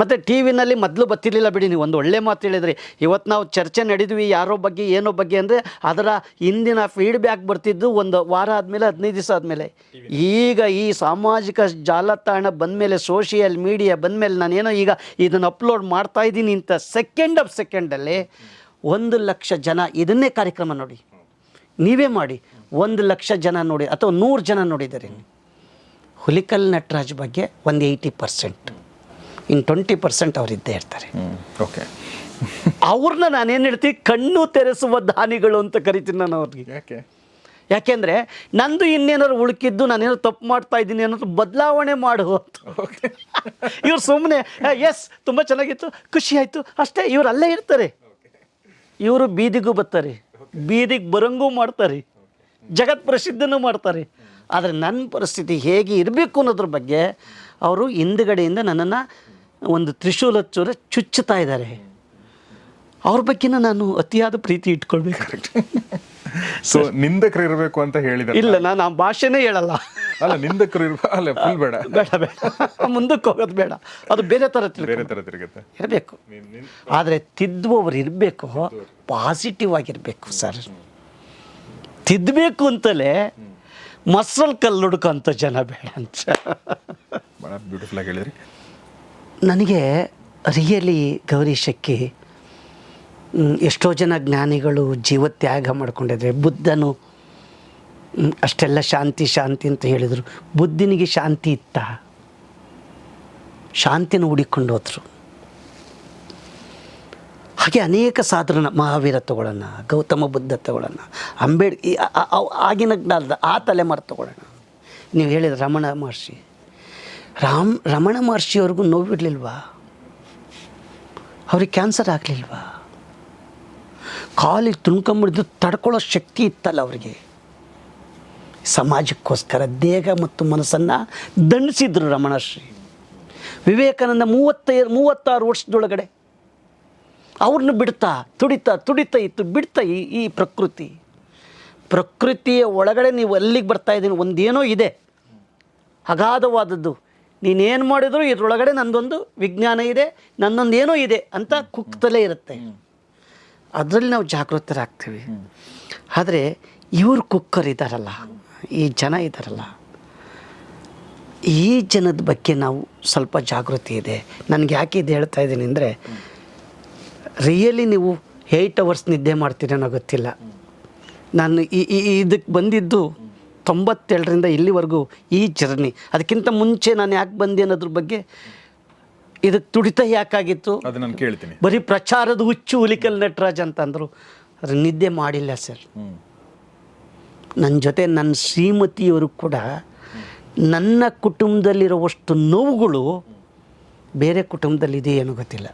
ಮತ್ತು ಟಿ ವಿನಲ್ಲಿ ಮೊದಲು ಬತ್ತಿರಲಿಲ್ಲ ಬಿಡಿ ನೀವು ಒಂದು ಒಳ್ಳೆ ಮಾತು ಹೇಳಿದ್ರಿ. ಇವತ್ತು ನಾವು ಚರ್ಚೆ ನಡೆದ್ವಿ ಯಾರೋ ಬಗ್ಗೆ ಏನೋ ಬಗ್ಗೆ ಅಂದರೆ ಅದರ ಹಿಂದಿನ ಫೀಡ್ಬ್ಯಾಕ್ ಬರ್ತಿದ್ದು ಒಂದು ವಾರ ಆದಮೇಲೆ ಹದಿನೈದು ದಿವಸ ಆದಮೇಲೆ. ಈಗ ಈ ಸಾಮಾಜಿಕ ಜಾಲತಾಣ ಬಂದಮೇಲೆ ಸೋಷಿಯಲ್ ಮೀಡಿಯಾ ಬಂದಮೇಲೆ ನಾನೇನೋ ಈಗ ಇದನ್ನು ಅಪ್ಲೋಡ್ ಮಾಡ್ತಾ ಇದ್ದೀನಿ ಅಂತ ಸೆಕೆಂಡ್ ಆಫ್ ಸೆಕೆಂಡಲ್ಲಿ ಒಂದು ಲಕ್ಷ ಜನ ಇದನ್ನೇ ಕಾರ್ಯಕ್ರಮ ನೋಡಿ. ನೀವೇ ಮಾಡಿ. ಒಂದು ಲಕ್ಷ ಜನ ನೋಡಿ ಅಥವಾ ನೂರು ಜನ ನೋಡಿದ್ದಾರೆ. ಹುಲಿಕಲ್ ನಟರಾಜ್ ಬಗ್ಗೆ ಒಂದು ಏಯ್ಟಿ ಪರ್ಸೆಂಟ್ ಇನ್ನು ಟ್ವೆಂಟಿ ಪರ್ಸೆಂಟ್ ಅವ್ರು ಇದ್ದೇ ಇರ್ತಾರೆ. ಓಕೆ ಅವ್ರನ್ನ ನಾನೇನು ಹೇಳ್ತೀನಿ ಕಣ್ಣು ತೆರೆಸುವ ದಾನಿಗಳು ಅಂತ ಕರಿತೀನಿ ನಾನು ಅವ್ರಿಗೆ. ಯಾಕೆ? ಯಾಕೆಂದರೆ ನಂದು ಇನ್ನೇನಾದ್ರು ಉಳುಕಿದ್ದು ನಾನೇನೋ ತಪ್ಪು ಮಾಡ್ತಾ ಇದ್ದೀನಿ ಅನ್ನೋದು ಬದಲಾವಣೆ ಮಾಡು ಅಂತ. ಇವ್ರು ಸುಮ್ಮನೆ ಎಸ್ ತುಂಬ ಚೆನ್ನಾಗಿತ್ತು ಖುಷಿ ಆಯಿತು ಅಷ್ಟೇ ಇವ್ರು ಅಲ್ಲೇ ಇರ್ತಾರೆ. ಇವರು ಬೀದಿಗೂ ಬರ್ತಾರೆ. ಬೀದಿಗೆ ಬರಂಗೂ ಮಾಡ್ತಾರೆ. ಜಗತ್ ಪ್ರಸಿದ್ಧನೂ ಮಾಡ್ತಾರೆ. ಆದರೆ ನನ್ನ ಪರಿಸ್ಥಿತಿ ಹೇಗೆ ಇರಬೇಕು ಅನ್ನೋದ್ರ ಬಗ್ಗೆ ಅವರು ಹಿಂದುಗಡೆಯಿಂದ ನನ್ನನ್ನು ಒಂದು ತ್ರಿಶೂಲ ಚೂರ ಚುಚ್ಚುತ್ತಾ ಇದ್ದಾರೆ. ಅವ್ರ ಬಗ್ಗೆನ ನಾನು ಅತಿಯಾದ ಪ್ರೀತಿ ಇಟ್ಕೊಳ್ಬೇಕು. ಸೊ ನಿಂದಕರು ಇರಬೇಕು ಅಂತ ಹೇಳಿದ ಇಲ್ಲ ನಾನು ಆ ಭಾಷೆನೇ ಹೇಳಲ್ಲ. ಅಲ್ಲ ನಿಂದಕರು ಅಲ್ಲ ಫುಲ್ ಬೇಡ. ಬೇಡ ಬೇಡ. ಮುಂದಕ್ಕೆ ಹೋಗೋದು ಬೇಡ. ಅದು ಬೇರೆ ಥರ ಬೇರೆ ಥರ ತಿರುಗುತ್ತೆ. ಇರಬೇಕು. ಆದರೆ ತಿದ್ದುವವರು ಇರಬೇಕು ಪಾಸಿಟಿವ್ ಆಗಿರಬೇಕು ಸರ್. ತಿದ್ದಬೇಕು ಅಂತಲೇ ಮಸಲ್ ಕಲ್ಲು ಹುಡುಕಂಥ ಜನ ಬೇಡ ಅಂತ. ಭಾಳ ಬ್ಯೂಟಿಫುಲ್ ಆಗಿ ಹೇಳಿದ್ರಿ. ನನಗೆ ರಿಯಲಿ ಗೌರಿ ಶಕ್ತಿ ಎಷ್ಟೋ ಜನ ಜ್ಞಾನಿಗಳು ಜೀವತ್ಯಾಗ ಮಾಡ್ಕೊಂಡಿದ್ದಾರೆ ಬುದ್ಧನು ಅಷ್ಟೆಲ್ಲ ಶಾಂತಿ ಶಾಂತಿ ಅಂತ ಹೇಳಿದರು. ಬುದ್ಧನಿಗೆ ಶಾಂತಿ ಇತ್ತ? ಶಾಂತಿನ ಹುಡಿಕೊಂಡು ಹೋದರು. ಹಾಗೆ ಅನೇಕ ಸಾಧನ ಮಹಾವೀರ ತಗೊಳ್ಳೋಣ ಗೌತಮ ಬುದ್ಧ ತಗೊಳ್ಳೋಣ ಅಂಬೇಡ್ ಆಗಿನ ಜ್ಞಾನದ ಆ ತಲೆಮಾರು ತಗೊಳ್ಳೋಣ. ನೀವು ಹೇಳಿದ ರಮಣ ಮಹರ್ಷಿ ರಾಮ್, ರಮಣ ಮಹರ್ಷಿಯವ್ರಿಗೂ ನೋವಿಡ್ಲಿಲ್ವಾ ಅವ್ರಿಗೆ ಕ್ಯಾನ್ಸರ್ ಆಗಲಿಲ್ವಾ? ಕಾಲಿಗೆ ತುಣ್ಕೊಂಬಿಡಿದು ತಡ್ಕೊಳ್ಳೋ ಶಕ್ತಿ ಇತ್ತಲ್ಲ ಅವರಿಗೆ. ಸಮಾಜಕ್ಕೋಸ್ಕರ ದೇಹ ಮತ್ತು ಮನಸ್ಸನ್ನು ದಂಡಿಸಿದ್ರು ರಮಣಶ್ರೀ ವಿವೇಕಾನಂದ ಮೂವತ್ತೈ, ಮೂವತ್ತಾರು ವರ್ಷದೊಳಗಡೆ ಅವ್ರನ್ನ ಬಿಡ್ತಾ, ತುಡಿತಾ ತುಡಿತಾ ಇತ್ತು, ಬಿಡ್ತಾ ಈ ಈ ಪ್ರಕೃತಿ. ಪ್ರಕೃತಿಯ ಒಳಗಡೆ ನೀವು ಅಲ್ಲಿಗೆ ಬರ್ತಾ ಇದ್ದೀನಿ, ಒಂದೇನೋ ಇದೆ. ಅಗಾಧವಾದದ್ದು. ನೀನೇನು ಮಾಡಿದ್ರು ಇದ್ರೊಳಗಡೆ ನಂದೊಂದು ವಿಜ್ಞಾನ ಇದೆ ನನ್ನೊಂದು ಏನೋ ಇದೆ ಅಂತ ಕುಕ್ತಲೇ ಇರುತ್ತೆ. ಅದರಲ್ಲಿ ನಾವು ಜಾಗೃತರಾಗ್ತೀವಿ. ಆದರೆ ಇವರು ಕುಕ್ಕರ್ ಇದ್ದಾರಲ್ಲ ಈ ಜನ ಇದ್ದಾರಲ್ಲ ಈ ಜನದ ಬಗ್ಗೆ ನಾವು ಸ್ವಲ್ಪ ಜಾಗೃತಿ ಇದೆ. ನನಗೆ ಯಾಕೆ ಇದು ಹೇಳ್ತಾ ಇದ್ದೀನಿ ಅಂದರೆ ರಿಯಲಿ ನೀವು ಏಯ್ಟ್ ಅವರ್ಸ್ ನಿದ್ದೆ ಮಾಡ್ತೀರೇನೋ ಗೊತ್ತಿಲ್ಲ. ನಾನು ಈ ಈ- ಇದಕ್ಕೆ ಬಂದಿದ್ದು ತೊಂಬತ್ತೇಳರಿಂದ ಇಲ್ಲಿವರೆಗೂ ಈ ಜರ್ನಿ. ಅದಕ್ಕಿಂತ ಮುಂಚೆ ನಾನು ಯಾಕೆ ಬಂದೆ ಅನ್ನೋದ್ರ ಬಗ್ಗೆ ಇದಕ್ಕೆ ತುಡಿತ ಯಾಕಾಗಿತ್ತು? ಅದು ನಾನು ಕೇಳ್ತೀನಿ. ಬರೀ ಪ್ರಚಾರದ ಹುಚ್ಚು ಹುಲಿಕಲ್ ನಟರಾಜ್ ಅಂತಂದರು ಅದ್ರ. ನಿದ್ದೆ ಮಾಡಿಲ್ಲ ಸರ್. ನನ್ನ ಜೊತೆ ನನ್ನ ಶ್ರೀಮತಿಯವರು ಕೂಡ ನನ್ನ ಕುಟುಂಬದಲ್ಲಿರುವಷ್ಟು ನೋವುಗಳು ಬೇರೆ ಕುಟುಂಬದಲ್ಲಿ ಏನೋ ಗೊತ್ತಿಲ್ಲ.